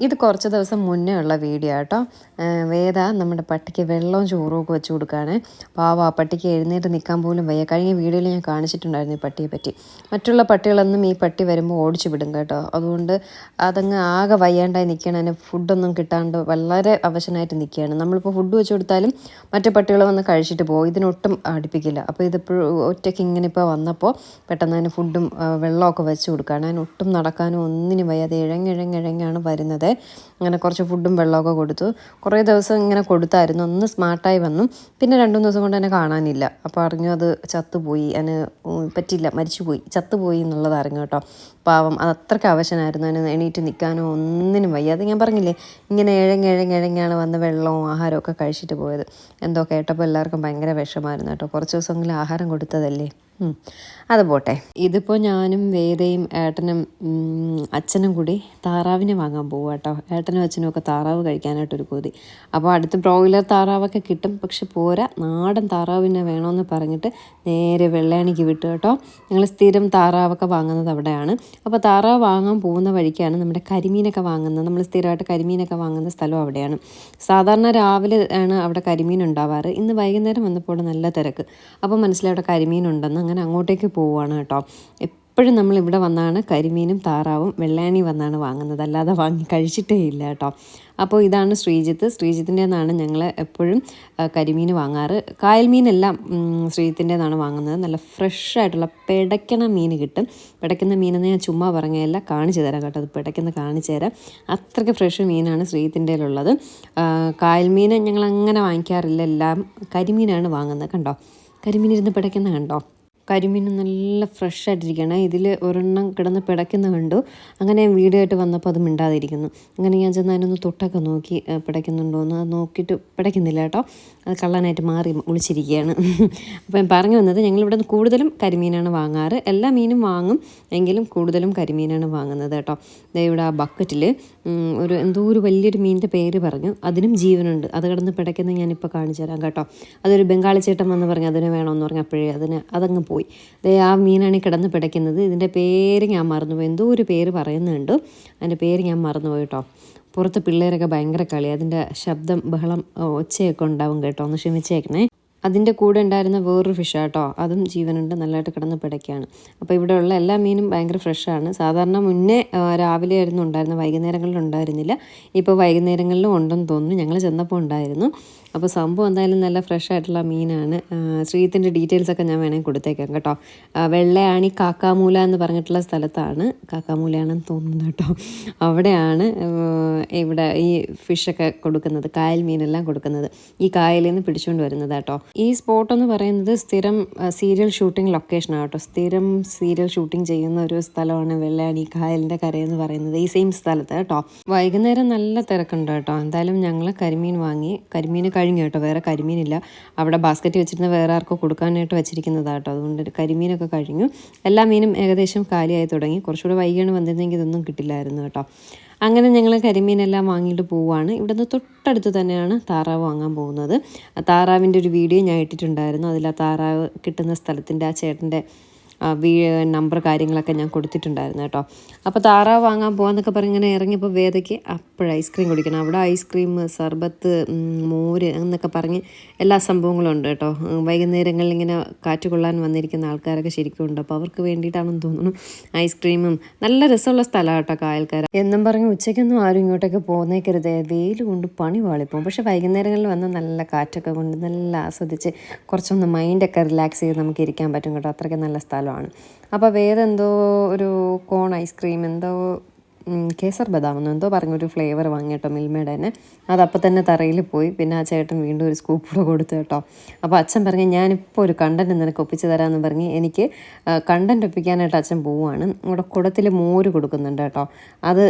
ഇത് കുറച്ച് ദിവസം മുന്നേ ഉള്ള വീഡിയോ കേട്ടോ വേദ നമ്മുടെ പട്ടിക്ക് വെള്ളവും ചോറും ഒക്കെ വെച്ച് കൊടുക്കുകയാണ് പാവ ആ പട്ടിക്ക് എഴുന്നേറ്റ് നിൽക്കാൻ പോലും വയ്യ. കഴിഞ്ഞ വീഡിയോയിൽ ഞാൻ കാണിച്ചിട്ടുണ്ടായിരുന്നു ഈ പട്ടിയെ പറ്റി. മറ്റുള്ള പട്ടികളൊന്നും ഈ പട്ടി വരുമ്പോൾ ഓടിച്ചു വിടും കേട്ടോ. അതുകൊണ്ട് അതങ്ങ് ആകെ വയ്യാണ്ടായി നിൽക്കുകയാണ് അതിന് ഫുഡൊന്നും കിട്ടാണ്ട് വളരെ അവശനായിട്ട് നിൽക്കുകയാണ് നമ്മളിപ്പോൾ ഫുഡ് വെച്ച് കൊടുത്താലും മറ്റു പട്ടികൾ വന്ന് കഴിച്ചിട്ട് പോകും. ഇതിനൊട്ടും അടുപ്പിക്കില്ല. അപ്പോൾ ഇതിപ്പോഴും ഒറ്റയ്ക്ക് ഇങ്ങനെ ഇപ്പോൾ വന്നപ്പോൾ പെട്ടെന്ന് അതിന് ഫുഡും വെള്ളമൊക്കെ വെച്ച് കൊടുക്കുകയാണ് അതിന് ഒട്ടും നടക്കാനും ഒന്നിനും വയ്യാതെ ഇഴങ്ങിഴങ്ങിഴങ്ങാണ് വരുന്നത്. അങ്ങനെ കുറച്ച് ഫുഡും വെള്ളമൊക്കെ കൊടുത്തു. കുറേ ദിവസം ഇങ്ങനെ കൊടുത്തായിരുന്നു. ഒന്ന് സ്മാർട്ടായി വന്നു. പിന്നെ രണ്ടു മൂന്ന് ദിവസം കൊണ്ട് എന്നെ കാണാനില്ല. അപ്പോൾ അറിഞ്ഞു അത് ചത്തുപോയി. അതിന് പറ്റില്ല മരിച്ചുപോയി. ചത്തുപോയി എന്നുള്ളത് അറിഞ്ഞു കേട്ടോ. പാവം. അത് അത്രയ്ക്ക് അവശനായിരുന്നു. അതിന് എണീറ്റ് നിൽക്കാനോ ഒന്നിനും വയ്യ. അത് ഞാൻ പറഞ്ഞില്ലേ ഇങ്ങനെ ഇഴങ്ങിഴങ്ങിഴങ്ങിയാണ് വന്ന് വെള്ളവും ആഹാരമൊക്കെ കഴിച്ചിട്ട് പോയത്. എന്തോ കേട്ടപ്പോൾ എല്ലാവർക്കും ഭയങ്കര വിഷമായിരുന്നു കേട്ടോ. കുറച്ച് ദിവസമെങ്കിലും ആഹാരം കൊടുത്തതല്ലേ? അത് പോട്ടെ. ഇതിപ്പോൾ ഞാനും വേദയും ഏട്ടനും അച്ഛനും കൂടി താറാവിനെ വാങ്ങാൻ പോകും കേട്ടോ ഏട്ടനും അച്ഛനും ഒക്കെ താറാവ് കഴിക്കാനായിട്ടൊരു കൊതി. അപ്പോൾ അടുത്ത് ബ്രോയിലർ താറാവൊക്കെ കിട്ടും. പക്ഷെ പോരാ നാടൻ താറാവിനെ വേണമെന്ന് പറഞ്ഞിട്ട് നേരെ വെള്ളയാണിക്ക് വിട്ടു കേട്ടോ. ഞങ്ങൾ സ്ഥിരം താറാവൊക്കെ വാങ്ങുന്നത് അവിടെയാണ്. അപ്പോൾ താറാവ് വാങ്ങാൻ പോകുന്ന വഴിക്കാണ് നമ്മുടെ കരിമീനൊക്കെ വാങ്ങുന്നത്. നമ്മൾ സ്ഥിരമായിട്ട് കരിമീനൊക്കെ വാങ്ങുന്ന സ്ഥലം അവിടെയാണ്. സാധാരണ രാവിലെ ആണ് അവിടെ കരിമീൻ ഉണ്ടാവാറ്. ഇന്ന് വൈകുന്നേരം വന്നപ്പോൾ നല്ല തിരക്ക്. അപ്പോൾ മനസ്സിലായി അവിടെ കരിമീൻ ഉണ്ടെന്ന്. അങ്ങനെ അങ്ങോട്ടേക്ക് പോവുകയാണ് കേട്ടോ. എപ്പോഴും നമ്മൾ ഇവിടെ വന്നാണ് കരിമീനും താറാവും വെള്ളാണി വന്നാണ് വാങ്ങുന്നത്. അല്ലാതെ വാങ്ങി കഴിച്ചിട്ടേ ഇല്ല കേട്ടോ. അപ്പോൾ ഇതാണ് ശ്രീജിത്ത്. ശ്രീജിത്തിന്റെ നിന്നാണ് ഞങ്ങൾ എപ്പോഴും കരിമീൻ വാങ്ങാറ്. കായൽ മീനെല്ലാം ശ്രീജിത്തിന്റെ നിന്നാണ് വാങ്ങുന്നത്. നല്ല ഫ്രഷ് ആയിട്ടുള്ള പിടയ്ക്കണ മീൻ കിട്ടും. പിടയ്ക്കുന്ന മീനെന്ന് ഞാൻ ചുമ്മാ പറഞ്ഞതല്ല കാണിച്ചു തരാം കേട്ടോ. അത് പിടയ്ക്കുന്ന കാണിച്ചു തരാം. അത്രയ്ക്ക് ഫ്രഷ് മീനാണ് ശ്രീജിത്തിന്റെ ഉള്ളത് കായൽ മീൻ ഞങ്ങൾ അങ്ങനെ വാങ്ങിക്കാറില്ല. എല്ലാം കരിമീനാണ് വാങ്ങുന്നത്. കണ്ടോ? കരിമീൻ ഇരുന്ന് പിടയ്ക്കുന്ന കണ്ടോ? കരിമീൻ നല്ല ഫ്രഷ് ആയിട്ടിരിക്കുകയാണ് ഇതിൽ ഒരെണ്ണം കിടന്ന് പിടയ്ക്കുന്ന കണ്ടു. അങ്ങനെ വീഡിയോ ആയിട്ട് വന്നപ്പോൾ അത് മിണ്ടാതിരിക്കുന്നു. അങ്ങനെ ഞാൻ ചെന്ന് അതിനൊന്ന് തൊട്ടൊക്കെ നോക്കി പിടയ്ക്കുന്നുണ്ടോ എന്ന് അത് നോക്കിയിട്ട് പിടയ്ക്കുന്നില്ല കേട്ടോ. അത് കള്ളാനായിട്ട് മാറി ഒളിച്ചിരിക്കുകയാണ്. അപ്പോൾ ഞാൻ പറഞ്ഞു വന്നത് ഞങ്ങളിവിടെ നിന്ന് കൂടുതലും കരിമീനാണ് വാങ്ങാറ്. എല്ലാ മീനും വാങ്ങും. എങ്കിലും കൂടുതലും കരിമീനാണ് വാങ്ങുന്നത് കേട്ടോ. ഇവിടെ ആ ബക്കറ്റിൽ ഒരു എന്തോ ഒരു വലിയൊരു മീനിന്റെ പേര് പറഞ്ഞു. അതിനും ജീവനുണ്ട്. അത് കിടന്ന് പിടയ്ക്കുന്നത് ഞാനിപ്പോൾ കാണിച്ചു തരാം കേട്ടോ. അതൊരു ബംഗാളി ചേട്ടൻ വന്ന് പറഞ്ഞു അതിന് വേണമെന്ന് പറഞ്ഞു അപ്പോഴേ അതിന് അതങ്ങ് പോയി. അതേ ആ മീനാണ് കിടന്ന് പിടയ്ക്കുന്നത്. ഇതിന്റെ പേര് ഞാൻ മറന്നുപോയി. എന്തോ ഒരു പേര് പറയുന്നുണ്ട് അതിന്റെ പേര് ഞാൻ മറന്നുപോയി കേട്ടോ. പുറത്ത് പിള്ളേരൊക്കെ ഭയങ്കര കളി അതിന്റെ ശബ്ദം ബഹളം ഒച്ചയൊക്കെ ഉണ്ടാവും കേട്ടോ. ഒന്ന് ക്ഷമിച്ചേക്കണേ. അതിന്റെ കൂടെ ഉണ്ടായിരുന്ന വേറൊരു ഫിഷ് കേട്ടോ. അതും ജീവനുണ്ട്. നല്ലതായിട്ട് കിടന്ന് പിടയ്ക്കാണ്. അപ്പോൾ ഇവിടെയുള്ള എല്ലാ മീനും ഭയങ്കര ഫ്രഷാണ് സാധാരണ മുന്നേ രാവിലെ ആയിരുന്നു ഉണ്ടായിരുന്നത്. വൈകുന്നേരങ്ങളിൽ ഉണ്ടായിരുന്നില്ല. ഇപ്പോൾ വൈകുന്നേരങ്ങളിലും ഉണ്ടെന്ന് തോന്നുന്നു. ഞങ്ങൾ ചെന്നപ്പോൾ ഉണ്ടായിരുന്നു. അപ്പോൾ സംഭവം എന്തായാലും നല്ല ഫ്രഷ് ആയിട്ടുള്ള മീനാണ്. ശ്രീത്തിന്റെ ഡീറ്റെയിൽസ് ഒക്കെ ഞാൻ വേണമെങ്കിൽ കൊടുത്തേക്കാം കേട്ടോ. വെള്ളയാണി കാക്കാമൂല എന്ന് പറഞ്ഞിട്ടുള്ള സ്ഥലത്താണ്. കാക്കാമൂലയാണെന്ന് തോന്നുന്നു കേട്ടോ. അവിടെയാണ് ഇവിടെ ഈ ഫിഷൊക്കെ കൊടുക്കുന്നത് കായൽ മീനെല്ലാം കൊടുക്കുന്നത്. ഈ കായലിൽ നിന്ന് പിടിച്ചുകൊണ്ട് വരുന്നത് കേട്ടോ. ഈ സ്പോട്ട് എന്ന് പറയുന്നത് സ്ഥിരം സീരിയൽ ഷൂട്ടിംഗ് ലൊക്കേഷനാണ് കേട്ടോ. സ്ഥിരം സീരിയൽ ഷൂട്ടിംഗ് ചെയ്യുന്ന ഒരു സ്ഥലമാണ് വെള്ളയാണി കായലിന്റെ കരയെന്ന് പറയുന്നത്. ഈ സെയിം സ്ഥലത്ത് കേട്ടോ. വൈകുന്നേരം നല്ല തിരക്കുണ്ട് കേട്ടോ. എന്തായാലും ഞങ്ങൾ കരിമീൻ വാങ്ങി കരിമീൻ കഴിഞ്ഞു കേട്ടോ. വേറെ കരിമീനില്ല. അവിടെ ബാസ്ക്കറ്റ് വെച്ചിരുന്ന വേറെ ആർക്കോ കൊടുക്കാനായിട്ട് വെച്ചിരിക്കുന്നതാണ് കേട്ടോ. അതുകൊണ്ട് കരിമീനൊക്കെ കഴിഞ്ഞു. എല്ലാ മീനും ഏകദേശം കാലിയായി തുടങ്ങി. കുറച്ചുകൂടെ വൈകിയാണ് വന്നിരുന്നെങ്കിൽ ഇതൊന്നും കിട്ടില്ലായിരുന്നു കേട്ടോ. അങ്ങനെ ഞങ്ങൾ കരിമീനെല്ലാം വാങ്ങിയിട്ട് പോവുകയാണ് ഇവിടുന്ന് തൊട്ടടുത്ത് തന്നെയാണ് താറാവ് വാങ്ങാൻ പോകുന്നത്. താറാവിന്റെ ഒരു വീഡിയോ ഞാൻ ഇട്ടിട്ടുണ്ടായിരുന്നു. അതിൽ ആ താറാവ് കിട്ടുന്ന സ്ഥലത്തിന്റെ ആ ചേട്ടന്റെ നമ്പർ കാര്യങ്ങളൊക്കെ ഞാൻ കൊടുത്തിട്ടുണ്ടായിരുന്നു കേട്ടോ. അപ്പോൾ താറാവ് വാങ്ങാൻ പോകാമെന്നൊക്കെ പറഞ്ഞ് ഇങ്ങനെ ഇറങ്ങിയപ്പോൾ വേദയ്ക്ക് അപ്പോഴും ഐസ്ക്രീം കുടിക്കണം. അവിടെ ഐസ്ക്രീം സർബത്ത് മോര് എന്നൊക്കെ പറഞ്ഞ് എല്ലാ സംഭവങ്ങളും ഉണ്ട് കേട്ടോ. വൈകുന്നേരങ്ങളിൽ ഇങ്ങനെ കാറ്റ് കൊള്ളാൻ വന്നിരിക്കുന്ന ആൾക്കാരൊക്കെ ശരിക്കും ഉണ്ട്. അപ്പോൾ അവർക്ക് വേണ്ടിയിട്ടാണെന്ന് തോന്നുന്നു ഐസ്ക്രീമും നല്ല രസമുള്ള സ്ഥലമാണ് കേട്ടോ കായൽക്കാരൻ എന്നും പറഞ്ഞ് ഉച്ചയ്ക്കൊന്നും ആരും ഇങ്ങോട്ടൊക്കെ പോന്നേക്കരുത്. വെയിൽ കൊണ്ട് പണി വാളിപ്പോവും. പക്ഷേ വൈകുന്നേരങ്ങളിൽ വന്ന് നല്ല കാറ്റൊക്കെ കൊണ്ട് നല്ല ആസ്വദിച്ച് കുറച്ചൊന്ന് മൈൻഡൊക്കെ റിലാക്സ് ചെയ്ത് നമുക്ക് ഇരിക്കാൻ പറ്റും കേട്ടോ. അത്രയ്ക്ക് നല്ല സ്ഥലമാണ് അപ്പോൾ വേറെന്തോ ഒരു കോൺ ഐസ്ക്രീം എന്തോ കേസർ ബദാമെന്ന് എന്തോ പറഞ്ഞൊരു ഫ്ലേവർ വാങ്ങി കേട്ടോ മിൽമയുടെ തന്നെ. അതപ്പോൾ തന്നെ തറയിൽ പോയി. പിന്നെ ആ ചേട്ടൻ വീണ്ടും ഒരു സ്കൂപ്പ് കൂടെ കൊടുത്തു കേട്ടോ. അപ്പോൾ അച്ഛൻ പറഞ്ഞു ഞാനിപ്പോൾ ഒരു കണ്ടന്റ് നിനക്ക് ഒപ്പിച്ച് തരാമെന്ന് പറഞ്ഞ് എനിക്ക് കണ്ടന്റ് ഒപ്പിക്കാനായിട്ട് അച്ഛൻ പോവുകയാണ് ഇവിടെ കുടത്തിൽ മോര് കൊടുക്കുന്നുണ്ട് കേട്ടോ. അത്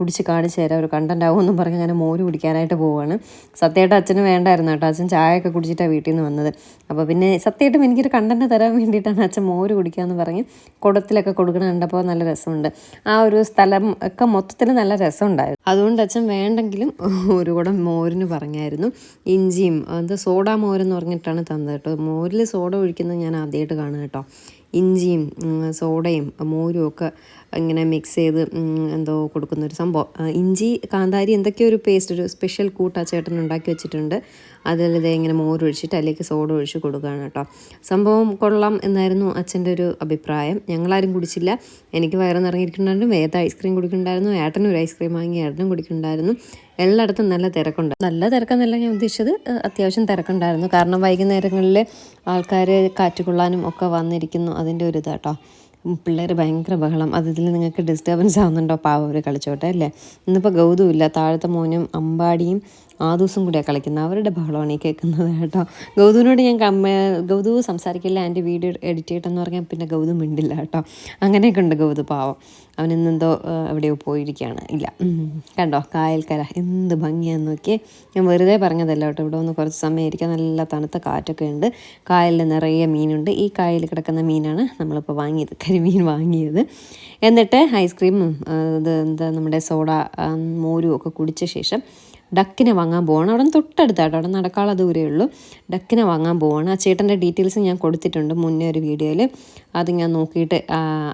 കുടിച്ച് കാണിച്ചു തരാം. ഒരു കണ്ടന്റ് ആവുമെന്നും പറഞ്ഞ് അങ്ങനെ മോര് കുടിക്കാനായിട്ട് പോവുകയാണ് സത്യമായിട്ട് അച്ഛന് വേണ്ടായിരുന്നു കേട്ടോ. അച്ഛൻ ചായയൊക്കെ കുടിച്ചിട്ടാണ് വീട്ടിൽ നിന്ന് വന്നത്. അപ്പോൾ പിന്നെ സത്യമായിട്ടും എനിക്കൊരു കണ്ടന്റ് തരാൻ വേണ്ടിയിട്ടാണ് അച്ഛൻ മോര് കുടിക്കാമെന്ന് പറഞ്ഞ് കുടത്തിലൊക്കെ കൊടുക്കണ കണ്ടപ്പോൾ നല്ല രസമുണ്ട്. ആ ഒരു സ്ഥലം ഒക്കെ മൊത്തത്തിൽ നല്ല രസമുണ്ടായിരുന്നു. അതുകൊണ്ട് അച്ഛൻ വേണ്ടെങ്കിലും ഒരു കുടം മോരിന് പറഞ്ഞായിരുന്നു. ഇഞ്ചിയും അത് സോഡ മോരെന്ന് പറഞ്ഞിട്ടാണ് തന്നത് കേട്ടോ. മോരിൽ സോഡ ഒഴിക്കുന്നത് ഞാൻ ആദ്യമായിട്ട് കാണുക കേട്ടോ. ഇഞ്ചിയും സോഡയും മോരും ഒക്കെ ഇങ്ങനെ മിക്സ് ചെയ്ത് എന്തോ കൊടുക്കുന്ന ഒരു സംഭവം ഇഞ്ചി കാന്താരി എന്തൊക്കെയോ ഒരു പേസ്റ്റ് ഒരു സ്പെഷ്യൽ കൂട്ടാ ചേട്ടൻ ഉണ്ടാക്കി വെച്ചിട്ടുണ്ട്. അതിൽ ഇങ്ങനെ മോരൊഴിച്ചിട്ട് അതിലേക്ക് സോഡ ഒഴിച്ച് കൊടുക്കുകയാണ് കേട്ടോ. സംഭവം കൊള്ളാം എന്നായിരുന്നു അച്ഛന്റെ ഒരു അഭിപ്രായം. ഞങ്ങളാരും കുടിച്ചില്ല. എനിക്ക് വയറ് നിറങ്ങിയിരിക്കുന്നുണ്ടായിരുന്നു വേദ ഐസ്ക്രീം കുടിക്കുന്നുണ്ടായിരുന്നു. ഏട്ടനും ഒരു ഐസ്ക്രീം വാങ്ങി ഏട്ടനും കുടിക്കുന്നുണ്ടായിരുന്നു. എല്ലായിടത്തും നല്ല തിരക്കുണ്ട്. നല്ല തിരക്കെന്നല്ല ഞാൻ ഉദ്ദേശിച്ചത്. അത്യാവശ്യം തിരക്കുണ്ടായിരുന്നു. കാരണം വൈകുന്നേരങ്ങളിൽ ആൾക്കാർ കാറ്റ് കൊള്ളാനും ഒക്കെ വന്നിരിക്കുന്നു. അതിന്റെ ഒരു ഇതാട്ടോ പിള്ളേർ ഭയങ്കര ബഹളം. അതിൽ നിങ്ങൾക്ക് ഡിസ്റ്റർബൻസ് ആവുന്നുണ്ടോ? പാവം അവർ കളിച്ചോട്ടെ അല്ലേ? ഇന്നിപ്പോൾ ഗൗതവും ഇല്ല താഴത്തെ മോനും അമ്പാടിയും ആദൂസും കൂടിയാണ് കളിക്കുന്നത്. അവരുടെ ബഹളമാണ് ഈ കേൾക്കുന്നത് കേട്ടോ. ഗൗതുവിനോട് ഞാൻ കമ്മ ഗൗതു സംസാരിക്കില്ല എന്റെ വീഡിയോ എഡിറ്റ് ചെയ്യട്ടെന്ന് പറഞ്ഞാൽ പിന്നെ ഗൗതു മിണ്ടില്ല കേട്ടോ. അങ്ങനെയൊക്കെ ഉണ്ട് ഗൗതു പാവം. അവനെന്തോ എവിടെയോ പോയിരിക്കുകയാണ്. ഇല്ല. കണ്ടോ? കായൽക്കര. എന്ത് ഭംഗിയാന്ന് നോക്കിയേ. ഞാൻ വെറുതെ പറഞ്ഞതല്ല കേട്ടോ. ഇവിടെ ഒന്ന് കുറച്ച് സമയം ഇരിക്കാൻ നല്ല തണുത്ത കാറ്റൊക്കെ ഉണ്ട്. കായലിൽ നിറയെ മീനുണ്ട്. ഈ കായലിൽ കിടക്കുന്ന മീനാണ് നമ്മളിപ്പോൾ വാങ്ങിയത്. കരിമീൻ വാങ്ങിയത്. എന്നിട്ട് ഐസ്ക്രീമും ഇത് എന്താ നമ്മുടെ സോഡ മോരും ഒക്കെ കുടിച്ച ശേഷം ഡക്കിനെ വാങ്ങാൻ പോവാണ്. അവിടെ നിന്ന് തൊട്ടടുത്തായിട്ട് അവിടെ നടക്കാനുള്ള ദൂരേ ഉള്ളൂ. ഡക്കിനെ വാങ്ങാൻ പോവാണ്. ആ ചേട്ടന്റെ ഡീറ്റെയിൽസ് ഞാൻ കൊടുത്തിട്ടുണ്ട് മുന്നേ ഒരു വീഡിയോയിൽ. അത് ഞാൻ നോക്കിയിട്ട്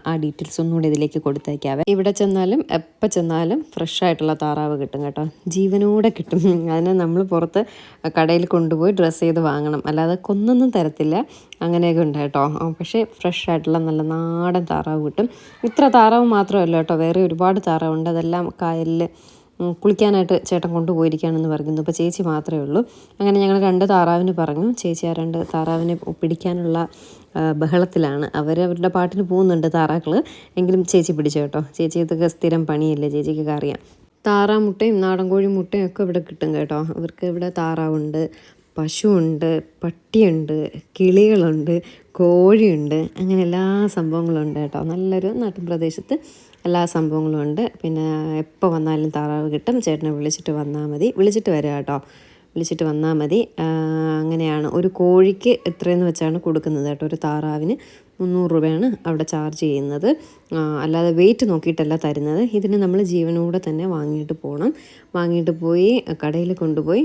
ആ ഡീറ്റെയിൽസ് ഒന്നുകൂടി ഇതിലേക്ക് കൊടുത്തേക്കാവേ. ഇവിടെ ചെന്നാലും എപ്പോൾ ചെന്നാലും ഫ്രഷ് ആയിട്ടുള്ള താറാവ് കിട്ടും കേട്ടോ. ജീവനോടെ കിട്ടും. അതിനെ നമ്മൾ പുറത്ത് കടയിൽ കൊണ്ടുപോയി ഡ്രസ്സ് ചെയ്ത് വാങ്ങണം. അല്ലാതെ കൊന്നൊന്നും തരത്തില്ല. അങ്ങനെയൊക്കെ ഉണ്ട് കേട്ടോ. പക്ഷേ ഫ്രഷ് ആയിട്ടുള്ള നല്ല നാടൻ താറാവ് കിട്ടും. ഇത്ര താറാവ് മാത്രമല്ല കേട്ടോ. വേറെ ഒരുപാട് താറാവുണ്ട്. അതെല്ലാം കായലിൽ കുളിക്കാനായിട്ട് ചേട്ടൻ കൊണ്ടുപോയിരിക്കുകയാണെന്ന് പറയുന്നു ഇപ്പോൾ ചേച്ചി മാത്രമേ ഉള്ളൂ. അങ്ങനെ ഞങ്ങൾ രണ്ട് താറാവിന് പറഞ്ഞു. ചേച്ചി ആ രണ്ട് താറാവിനെ പിടിക്കാനുള്ള ബഹളത്തിലാണ്. അവർ അവരുടെ പാട്ടിന് പോകുന്നുണ്ട് താറാക്കൾ എങ്കിലും ചേച്ചി പിടിച്ചു കേട്ടോ. ചേച്ചി ഇതൊക്കെ സ്ഥിരം പണിയല്ലേ? ചേച്ചിക്കൊക്കെ അറിയാം. താറാമുട്ടയും നാടൻ കോഴി മുട്ടയും ഒക്കെ ഇവിടെ കിട്ടും കേട്ടോ. അവർക്ക് ഇവിടെ താറാവുണ്ട് പശുവുണ്ട് പട്ടിയുണ്ട് കിളികളുണ്ട് കോഴിയുണ്ട്. അങ്ങനെ എല്ലാ സംഭവങ്ങളും ഉണ്ട് കേട്ടോ. നല്ലൊരു നാട്ടിൻ പ്രദേശത്ത് എല്ലാ സംഭവങ്ങളും ഉണ്ട്. പിന്നെ എപ്പോൾ വന്നാലും താറാവ് കിട്ടും. ചേട്ടനെ വിളിച്ചിട്ട് വന്നാൽ മതി. വിളിച്ചിട്ട് വരിക കേട്ടോ. വിളിച്ചിട്ട് വന്നാൽ മതി. അങ്ങനെയാണ്. ഒരു കോഴിക്ക് എത്രയെന്ന് വെച്ചാണ് കൊടുക്കുന്നത് കേട്ടോ. ഒരു താറാവിന് മുന്നൂറ് രൂപയാണ് അവിടെ ചാർജ് ചെയ്യുന്നത്. അല്ലാതെ വെയിറ്റ് നോക്കിയിട്ടല്ല തരുന്നത്. ഇതിന് നമ്മൾ ജീവനോടെ തന്നെ വാങ്ങിയിട്ട് പോകണം വാങ്ങിയിട്ട് പോയി കടയിൽ കൊണ്ടുപോയി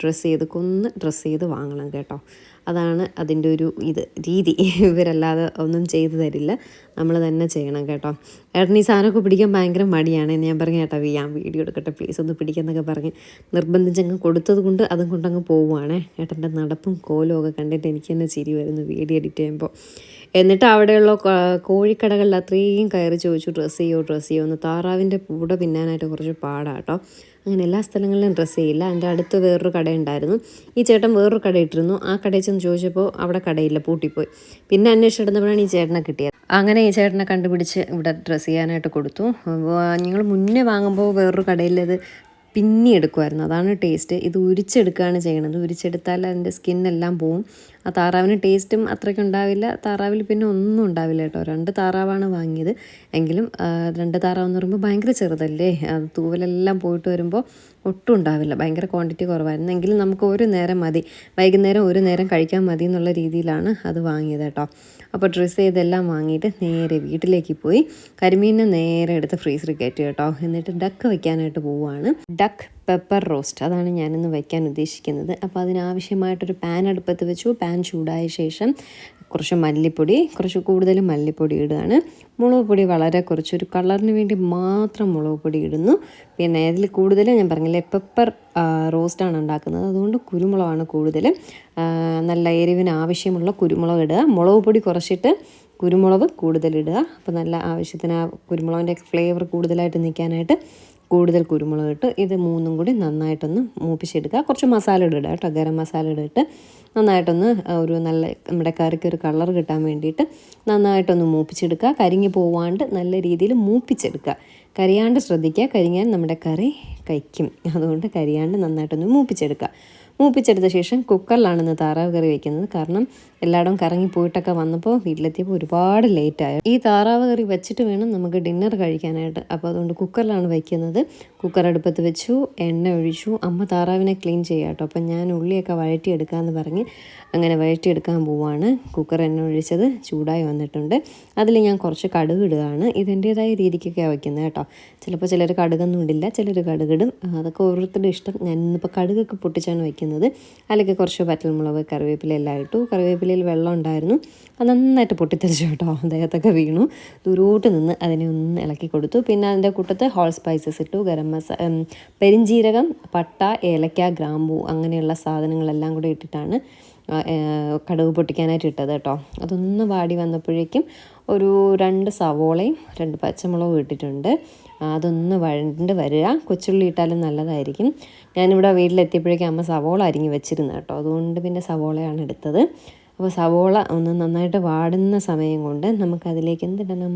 ഡ്രസ്സ് ചെയ്ത് കൊന്ന് ഡ്രസ്സ് ചെയ്ത് വാങ്ങണം കേട്ടോ. അതാണ് അതിന്റെ ഒരു ഇത് രീതി. ഇവരല്ലാതെ ഒന്നും ചെയ്തു തരില്ല. നമ്മൾ തന്നെ ചെയ്യണം കേട്ടോ. ഏട്ടൻ ഈ സാധനമൊക്കെ പിടിക്കാൻ ഭയങ്കര മടിയാണ് ഞാൻ പറഞ്ഞു കേട്ടോ. ഞാൻ വീഡിയോ എടുക്കട്ടെ പ്ലീസ് ഒന്ന് പിടിക്കുന്നൊക്കെ പറഞ്ഞ് നിർബന്ധിച്ചങ്ങ് കൊടുത്തത് കൊണ്ട് അതും കൊണ്ടങ്ങ് പോവുകയാണേ ഏട്ടന്റെ നടപ്പും കോലും ഒക്കെ കണ്ടിട്ട് എനിക്ക് തന്നെ ചിരി വരുന്നു വീഡിയോ എഡിറ്റ് ചെയ്യുമ്പോൾ. എന്നിട്ട് അവിടെയുള്ള കോഴിക്കടകളിൽ അത്രയും കയറി ചോദിച്ചു ഡ്രസ്സ് ചെയ്യോ ഡ്രസ്സ് ചെയ്യോ? എന്ന് താറാവിന്റെ പൂട പിന്നാനായിട്ട് കുറച്ച് പാടാട്ടോ. അങ്ങനെ എല്ലാ സ്ഥലങ്ങളിലും ഡ്രസ്സ് ചെയ്യില്ല. എന്റെ അടുത്ത് വേറൊരു കടയുണ്ടായിരുന്നു. ഈ ചേട്ടൻ വേറൊരു കട ഇട്ടിരുന്നു. ആ കടയിൽ ചെന്ന് ചോദിച്ചപ്പോൾ അവിടെ കടയില്ല. പൂട്ടിപ്പോയി. പിന്നെ അന്വേഷിച്ചിടുന്നപ്പോഴാണ് ഈ ചേട്ടനെ കിട്ടിയത്. അങ്ങനെ ഈ ചേട്ടനെ കണ്ടുപിടിച്ച് ഇവിടെ ഡ്രസ്സ് ചെയ്യാനായിട്ട് കൊടുത്തു. നിങ്ങൾ മുന്നേ വാങ്ങുമ്പോൾ വേറൊരു കടയിലത് പിന്നി എടുക്കുമായിരുന്നു അതാണ് ടേസ്റ്റ്. ഇത് ഉരിച്ചെടുക്കുകയാണ് ചെയ്യണത്. ഉരിച്ചെടുത്താൽ അതിന്റെ സ്കിന്നെല്ലാം പോവും. ആ താറാവിന് ടേസ്റ്റും അത്രയ്ക്ക് ഉണ്ടാവില്ല. താറാവിൽ പിന്നെ ഒന്നും ഉണ്ടാവില്ല കേട്ടോ. രണ്ട് താറാവാണ് വാങ്ങിയത്. എങ്കിലും രണ്ട് താറാവ് എന്ന് പറയുമ്പോൾ ഭയങ്കര ചെറുതല്ലേ? അത് തൂവലെല്ലാം പോയിട്ട് വരുമ്പോൾ ഒട്ടും ഉണ്ടാവില്ല. ഭയങ്കര ക്വാണ്ടിറ്റി കുറവായിരുന്നു. എങ്കിലും നമുക്ക് ഒരു നേരം മതി. വൈകുന്നേരം ഒരു നേരം കഴിക്കാൻ മതി എന്നുള്ള രീതിയിലാണ് അത് വാങ്ങിയത് കേട്ടോ. അപ്പോൾ ഡ്രസ്സ് ചെയ്തെല്ലാം വാങ്ങിയിട്ട് നേരെ വീട്ടിലേക്ക് പോയി. കരിമീനെ നേരെ എടുത്ത് ഫ്രീസറിൽ കയറ്റി കേട്ടോ. എന്നിട്ട് ഡക്ക് വെക്കാനായിട്ട് പോവുകയാണ്. ഡക്ക് പെപ്പർ റോസ്റ്റ് അതാണ് ഞാനിന്ന് വയ്ക്കാൻ ഉദ്ദേശിക്കുന്നത്. അപ്പോൾ അതിനാവശ്യമായിട്ടൊരു പാൻ അടുപ്പത്ത് വെച്ചു. പാൻ ചൂടായ ശേഷം കുറച്ച് മല്ലിപ്പൊടി കുറച്ച് കൂടുതൽ മല്ലിപ്പൊടി ഇടുകയാണ്. മുളക് പൊടി വളരെ കുറച്ച് ഒരു കളറിന് വേണ്ടി മാത്രം മുളക് പൊടി ഇടുന്നു. പിന്നെ ഇതിൽ കൂടുതൽ ഞാൻ പറഞ്ഞില്ലേ പെപ്പർ റോസ്റ്റാണ് ഉണ്ടാക്കുന്നത്. അതുകൊണ്ട് കുരുമുളകാണ് കൂടുതൽ. നല്ല എരിവിന് ആവശ്യമുള്ള കുരുമുളക് ഇടുക. മുളക് പൊടി കുറച്ചിട്ട് കുരുമുളക് കൂടുതലിടുക അപ്പോൾ നല്ല ആവശ്യത്തിന് ആ കുരുമുളകിന്റെ ഫ്ലേവർ കൂടുതലായിട്ട് നിൽക്കാനായിട്ട് കൂടുതൽ കുരുമുളക് ഇട്ട് ഇത് മൂന്നും കൂടി നന്നായിട്ടൊന്ന് മൂപ്പിച്ചെടുക്കുക. കുറച്ച് മസാല ഇടുക കേട്ടോ. ഗരം മസാല ഇടിട്ട് നന്നായിട്ടൊന്ന് ഒരു നല്ല നമ്മുടെ കറിക്ക് ഒരു കളർ കിട്ടാൻ വേണ്ടിയിട്ട് നന്നായിട്ടൊന്ന് മൂപ്പിച്ചെടുക്കുക. കരിഞ്ഞു പോവാണ്ട് നല്ല രീതിയിൽ മൂപ്പിച്ചെടുക്കുക. കരിയാണ്ട് ശ്രദ്ധിക്കുക. കരിഞ്ഞാൽ നമ്മുടെ കറി കഴിക്കും. അതുകൊണ്ട് കരിയാണ്ട് നന്നായിട്ടൊന്ന് മൂപ്പിച്ചെടുക്കുക. മൂപ്പിച്ചെടുത്ത ശേഷം കുക്കറിലാണ് ഇന്ന് താറാവ് കറി വെക്കുന്നത്. കാരണം എല്ലായിടവും കറങ്ങി പോയിട്ടൊക്കെ വന്നപ്പോൾ വീട്ടിലെത്തിയപ്പോൾ ഒരുപാട് ലേറ്റായി. ഈ താറാവ് കറി വെച്ചിട്ട് വേണം നമുക്ക് ഡിന്നർ കഴിക്കാനായിട്ട്. അപ്പോൾ അതുകൊണ്ട് കുക്കറിലാണ് വയ്ക്കുന്നത് കുക്കർ അടുപ്പത്ത് വെച്ചു എണ്ണ ഒഴിച്ചു. അമ്മ താറാവിനെ ക്ലീൻ ചെയ്യാം കേട്ടോ. അപ്പം ഞാൻ ഉള്ളിയൊക്കെ വഴറ്റിയെടുക്കാമെന്ന് പറഞ്ഞ് അങ്ങനെ വഴറ്റിയെടുക്കാൻ പോവാണ്. കുക്കർ എണ്ണ ഒഴിച്ചത് ചൂടായി വന്നിട്ടുണ്ട്. അതിൽ ഞാൻ കുറച്ച് കടുക് ഇടുകയാണ്. ഇതിന്റേതായ രീതിക്കൊക്കെയാണ് വയ്ക്കുന്നത് കേട്ടോ. ചിലപ്പോൾ ചിലർ കടുകൊന്നും ഇടില്ല ചിലർ കടുകിടും അതൊക്കെ ഓരോരുത്തരുടെ ഇഷ്ടം. ഞാൻ ഇന്നിപ്പോൾ കടുകൊക്കെ പൊട്ടിച്ചാണ് വയ്ക്കുന്നത് അല്ലെങ്കിൽ കുറച്ച് വറ്റൽമുളക് കറിവേപ്പില എല്ലാം ഇട്ടു. കറിവേപ്പിലയിൽ വെള്ളം ഉണ്ടായിരുന്നു. അത് നന്നായിട്ട് പൊട്ടിത്തെറിച്ചു കേട്ടോ. അദ്ദേഹത്തൊക്കെ വീണു. ദൂരോട്ട് നിന്ന് അതിനെ ഒന്ന് ഇളക്കി കൊടുത്തു. പിന്നെ അതിന്റെ കൂട്ടത്ത് ഹോൾ സ്പൈസസ് ഇട്ടു. ഗരം മസാല പെരിഞ്ജീരകം പട്ട ഏലക്ക ഗ്രാമ്പൂ അങ്ങനെയുള്ള സാധനങ്ങളെല്ലാം കൂടെ ഇട്ടിട്ടാണ് കടുക് പൊട്ടിക്കാനായിട്ട് ഇട്ടത് കേട്ടോ. അതൊന്ന് വാടി വന്നപ്പോഴേക്കും ഒരു രണ്ട് സവോളയും രണ്ട് പച്ചമുളകും ഇട്ടിട്ടുണ്ട്. അതൊന്ന് വഴണ്ട് വരിക. കൊച്ചുള്ളി ഇട്ടാലും നല്ലതായിരിക്കും. ഞാനിവിടെ വീട്ടിലെത്തിയപ്പോഴേക്കും അമ്മ സവോള അരിഞ്ഞ് വെച്ചിരുന്നു കേട്ടോ. അതുകൊണ്ട് പിന്നെ സവോളയാണ് എടുത്തത്. അപ്പോൾ സവോള ഒന്ന് നന്നായിട്ട് വാടുന്ന സമയം കൊണ്ട് നമുക്കതിലേക്ക് എന്തിടണം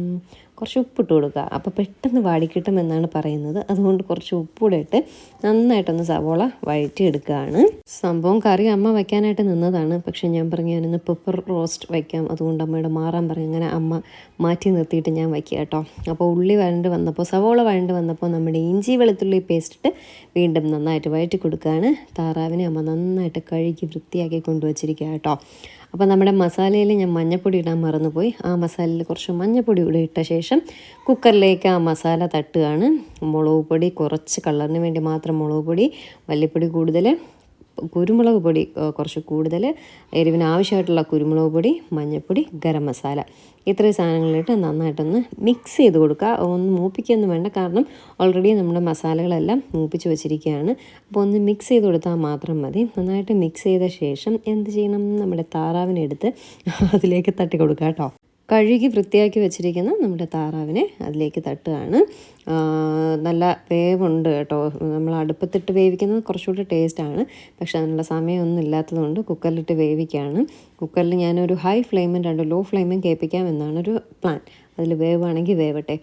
കുറച്ച് ഉപ്പിട്ട് കൊടുക്കുക. അപ്പോൾ പെട്ടെന്ന് വാടിക്കിട്ടുമെന്നാണ് പറയുന്നത്. അതുകൊണ്ട് കുറച്ച് ഉപ്പൂടെ ഇട്ട് നന്നായിട്ടൊന്ന് സവോള വഴറ്റിയെടുക്കുകയാണ്. സംഭവം കറി അമ്മ വയ്ക്കാനായിട്ട് നിന്നതാണ്. പക്ഷേ ഞാൻ പറഞ്ഞു ഞാനിന്ന് പെപ്പർ റോസ്റ്റ് വയ്ക്കാം അതുകൊണ്ട് അമ്മയോട് മാറാൻ പറഞ്ഞു. അങ്ങനെ അമ്മ മാറ്റി നിർത്തിയിട്ട് ഞാൻ വയ്ക്കുക കേട്ടോ. അപ്പോൾ ഉള്ളി വഴണ്ട് വന്നപ്പോൾ സവോള വഴണ്ട് വന്നപ്പോൾ നമ്മുടെ ഇഞ്ചി വെളുത്തുള്ളി പേസ്റ്റ് ഇട്ട് വീണ്ടും നന്നായിട്ട് വഴറ്റി കൊടുക്കുകയാണ്. താറാവിനെ അമ്മ നന്നായിട്ട് കഴുകി വൃത്തിയാക്കി കൊണ്ടുവച്ചിരിക്കുക കേട്ടോ. അപ്പോൾ നമ്മുടെ മസാലയിൽ ഞാൻ മഞ്ഞപ്പൊടി ഇടാൻ മറന്നുപോയി. ആ മസാലയിൽ കുറച്ച് മഞ്ഞപ്പൊടി കൂടി ഇട്ട ശേഷം കുക്കറിലേക്ക് ആ മസാല തട്ടുകയാണ്. മുളക് പൊടി കുറച്ച് കളറിന് വേണ്ടി മാത്രം മുളക് പൊടി മല്ലിപ്പൊടി കൂടുതൽ കുരുമുളക് പൊടി കുറച്ച് കൂടുതൽ എരിവിന് ആവശ്യമായിട്ടുള്ള കുരുമുളക് പൊടി മഞ്ഞൾപ്പൊടി ഗരം മസാല. ഇത്രയും സാധനങ്ങളിട്ട് നന്നായിട്ടൊന്ന് മിക്സ് ചെയ്ത് കൊടുക്കുക. ഒന്ന് മൂപ്പിക്കൊന്നും വേണ്ട. കാരണം ഓൾറെഡി നമ്മുടെ മസാലകളെല്ലാം മൂപ്പിച്ച് വെച്ചിരിക്കുകയാണ്. അപ്പോൾ ഒന്ന് മിക്സ് ചെയ്ത് കൊടുത്താൽ മാത്രം മതി. നന്നായിട്ട് മിക്സ് ചെയ്ത ശേഷം എന്ത് ചെയ്യണം? നമ്മുടെ താറാവിനെടുത്ത് അതിലേക്ക് തട്ടി കൊടുക്കുക കേട്ടോ. കഴുകി വൃത്തിയാക്കി വെച്ചിരിക്കുന്ന നമ്മുടെ താറാവിനെ അതിലേക്ക് തട്ടുകയാണ്. നല്ല വേവുണ്ട് കേട്ടോ. നമ്മൾ അടുപ്പത്തിട്ട് വേവിക്കുന്നത് കുറച്ചുകൂടി ടേസ്റ്റാണ് പക്ഷേ അതിനുള്ള സമയമൊന്നും ഇല്ലാത്തതുകൊണ്ട് കുക്കറിലിട്ട് വേവിക്കുകയാണ്. കുക്കറിൽ ഞാനൊരു ഹൈ ഫ്ലെയിമും രണ്ട് ലോ ഫ്ലെയിമും കേൾപ്പിക്കാം എന്നാണ് ഒരു പ്ലാൻ അതിൽ വേവാണെങ്കിൽ വേവട്ടെ.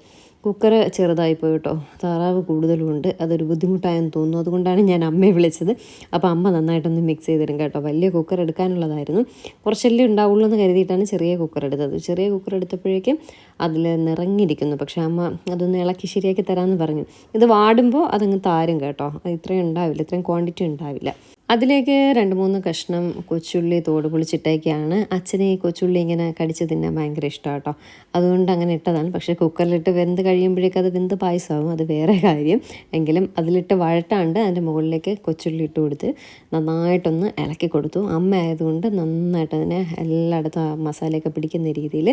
കുക്കർ ചെറുതായി കേട്ടോ താറാവ് കൂടുതലുണ്ട് അതൊരു ബുദ്ധിമുട്ടായെന്ന് തോന്നുന്നു. അതുകൊണ്ടാണ് ഞാൻ അമ്മയെ വിളിച്ചത്. അപ്പോൾ അമ്മ നന്നായിട്ടൊന്ന് മിക്സ് ചെയ്തിരും കേട്ടോ. വലിയ കുക്കർ എടുക്കാനുള്ളതായിരുന്നു. കുറച്ചല്ലേ ഉണ്ടാവുള്ളൂ എന്ന് കരുതിയിട്ടാണ് ചെറിയ കുക്കർ എടുത്തത്. ചെറിയ കുക്കർ എടുത്തപ്പോഴേക്കും അതിൽ നിറങ്ങിയിരിക്കുന്നു പക്ഷേ അമ്മ അതൊന്ന് ഇളക്കി ശരിയാക്കി തരാമെന്ന് പറഞ്ഞു. ഇത് വാടുമ്പോൾ അതങ്ങ് താരും കേട്ടോ. ഇത്രയും ഉണ്ടാവില്ല. ഇത്രയും ക്വാണ്ടിറ്റി ഉണ്ടാവില്ല. അതിലേക്ക് രണ്ട് മൂന്ന് കഷ്ണം കൊച്ചുള്ളി തോട് പൊളിച്ചിട്ടേക്കാണ്. അച്ഛനെ ഈ കൊച്ചുള്ളി ഇങ്ങനെ കടിച്ച് തിന്നാൻ ഭയങ്കര ഇഷ്ടമാണ് കേട്ടോ അതുകൊണ്ട് അങ്ങനെ ഇട്ടതാണ്. പക്ഷേ കുക്കറിലിട്ട് വെന്ത് കഴിയുമ്പോഴേക്കും അത് വെന്ത് പായസമാകും അത് വേറെ കാര്യം. എങ്കിലും അതിലിട്ട് വഴട്ടാണ്ട് അതിന്റെ മുകളിലേക്ക് കൊച്ചുള്ളി ഇട്ട് കൊടുത്ത് നന്നായിട്ടൊന്ന് ഇളക്കി കൊടുത്തു. അമ്മ ആയതുകൊണ്ട് നന്നായിട്ട് അതിനെ എല്ലായിടത്തും ആ മസാലയൊക്കെ പിടിക്കുന്ന രീതിയിൽ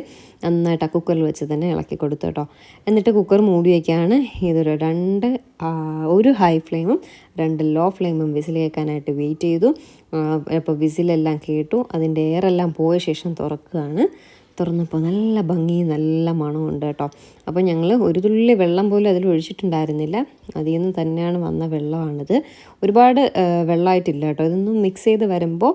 നന്നായിട്ട് ആ കുക്കറിൽ വെച്ച് തന്നെ ഇളക്കി കൊടുത്തു കേട്ടോ. എന്നിട്ട് കുക്കർ മൂടി വയ്ക്കുകയാണ്. ഇതൊരു രണ്ട് ഒരു ഹൈ ഫ്ലെയിമും രണ്ട് ലോ ഫ്ലെയിമും വിസിൽ കേൾക്കാനായിട്ട് വെയിറ്റ് ചെയ്തു. അപ്പോൾ വിസിലെല്ലാം കേട്ടു. അതിന്റെ എയറെല്ലാം പോയ ശേഷം തുറക്കുകയാണ്. തുറന്നപ്പോൾ നല്ല ഭംഗി നല്ല മണമുണ്ട് കേട്ടോ. അപ്പോൾ ഞങ്ങൾ ഒരു തുള്ളി വെള്ളം പോലും അതിൽ ഒഴിച്ചിട്ടുണ്ടായിരുന്നില്ല. അതിൽ നിന്ന് തന്നെയാണ് വന്ന വെള്ളമാണിത്. ഒരുപാട് വെള്ളമായിട്ടില്ല കേട്ടോ. ഇതൊന്നും മിക്സ് ചെയ്ത് വരുമ്പോൾ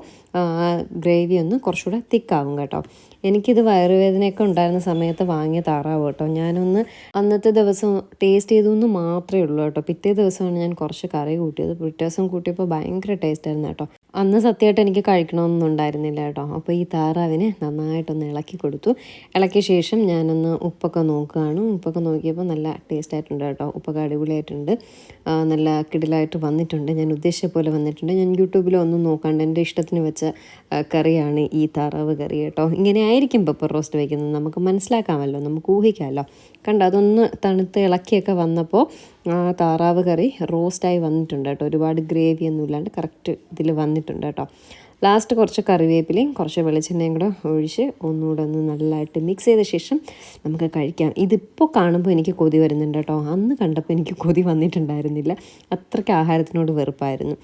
ഗ്രേവി ഒന്ന് കുറച്ചുകൂടെ തിക്കാവും കേട്ടോ. എനിക്കിത് വയറുവേദനയൊക്കെ ഉണ്ടായിരുന്ന സമയത്ത് വാങ്ങിയ താറാവ് കേട്ടോ. ഞാനൊന്ന് അന്നത്തെ ദിവസം ടേസ്റ്റ് ചെയ്തു എന്ന് മാത്രമേ ഉള്ളൂ കേട്ടോ. പിറ്റേ ദിവസമാണ് ഞാൻ കുറച്ച് കറി കൂട്ടിയത്. പിറ്റേ ദിവസം കൂട്ടിയപ്പോൾ ഭയങ്കര ടേസ്റ്റ് ആയിരുന്നു കേട്ടോ. അന്ന് സത്യമായിട്ട് എനിക്ക് കഴിക്കണമെന്നൊന്നും ഉണ്ടായിരുന്നില്ല കേട്ടോ. അപ്പോൾ ഈ താറാവിനെ നന്നായിട്ടൊന്ന് ഇളക്കി കൊടുത്തു. ഇളക്കിയ ശേഷം ഞാനൊന്ന് ഉപ്പൊക്കെ നോക്കുകയാണ്. ഉപ്പൊക്കെ നോക്കിയപ്പോൾ നല്ല ടേസ്റ്റ് ആയിട്ടുണ്ട് കേട്ടോ. ഉപ്പൊക്കെ അടിപൊളിയായിട്ടുണ്ട്. നല്ല കിടിലായിട്ട് വന്നിട്ടുണ്ട്. ഞാൻ ഉദ്ദേശിച്ച പോലെ വന്നിട്ടുണ്ട്. ഞാൻ യൂട്യൂബിലൊന്നും നോക്കാണ്ട് എന്റെ ഇഷ്ടത്തിന് വെച്ച കറിയാണ് ഈ താറാവ് കറി കേട്ടോ. ഇങ്ങനെ ആയിരിക്കും പെപ്പർ റോസ്റ്റ് വയ്ക്കുന്നത്. നമുക്ക് മനസ്സിലാക്കാമല്ലോ. നമുക്ക് ഊഹിക്കാമല്ലോ. കണ്ടോ? അതൊന്ന് തണുത്ത് ഇളക്കിയൊക്കെ വന്നപ്പോൾ ആ താറാവ് കറി റോസ്റ്റായി വന്നിട്ടുണ്ട് കേട്ടോ. ഒരുപാട് ഗ്രേവി ഒന്നും ഇല്ലാണ്ട് കറക്റ്റ് ഇതിൽ വന്നിട്ടുണ്ട് കേട്ടോ. ലാസ്റ്റ് കുറച്ച് കറിവേപ്പിലയും കുറച്ച് വെളിച്ചെണ്ണയും കൂടെ ഒഴിച്ച് ഒന്നുകൂടെ ഒന്ന് നല്ലതായിട്ട് മിക്സ് ചെയ്ത ശേഷം നമുക്ക് കഴിക്കാം. ഇതിപ്പോൾ കാണുമ്പോൾ എനിക്ക് കൊതി വരുന്നുണ്ട് കേട്ടോ. അന്ന് കണ്ടപ്പോൾ എനിക്ക് കൊതി വന്നിട്ടുണ്ടായിരുന്നില്ല. അത്രയ്ക്ക് ആഹാരത്തിനോട് വെറുപ്പായിരുന്നു.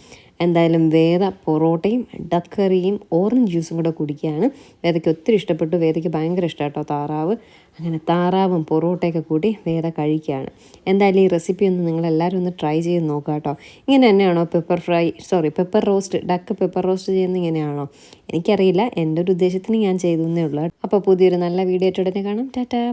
എന്തായാലും വേദ പൊറോട്ടയും ഡക്ക് കറിയും ഓറഞ്ച് ജ്യൂസും കൂടെ കുടിക്കുകയാണ്. വേദയ്ക്ക് ഒത്തിരി ഇഷ്ടപ്പെട്ടു. വേദയ്ക്ക് ഭയങ്കര ഇഷ്ടമാണ് കേട്ടോ താറാവ്. അങ്ങനെ താറാവും പൊറോട്ടയൊക്കെ കൂടി വേദ കഴിക്കുകയാണ്. എന്തായാലും ഈ റെസിപ്പി ഒന്ന് നിങ്ങളെല്ലാവരും ഒന്ന് ട്രൈ ചെയ്ത് നോക്കുക കേട്ടോ. ഇങ്ങനെ തന്നെയാണോ pepper fry sorry pepper roast duck pepper roast ചെയ്യുന്ന ഇങ്ങനെയാണോ? എനിക്കറിയില്ല എന്റെ ഒരു ഉദ്ദേശത്തിന് ഞാൻ ചെയ്തു എന്നേ ഉള്ളൂ അപ്പോൾ പുതിയൊരു നല്ല വീഡിയോ ആയിട്ട് ഉടനെ കാണാം. ടാറ്റാ.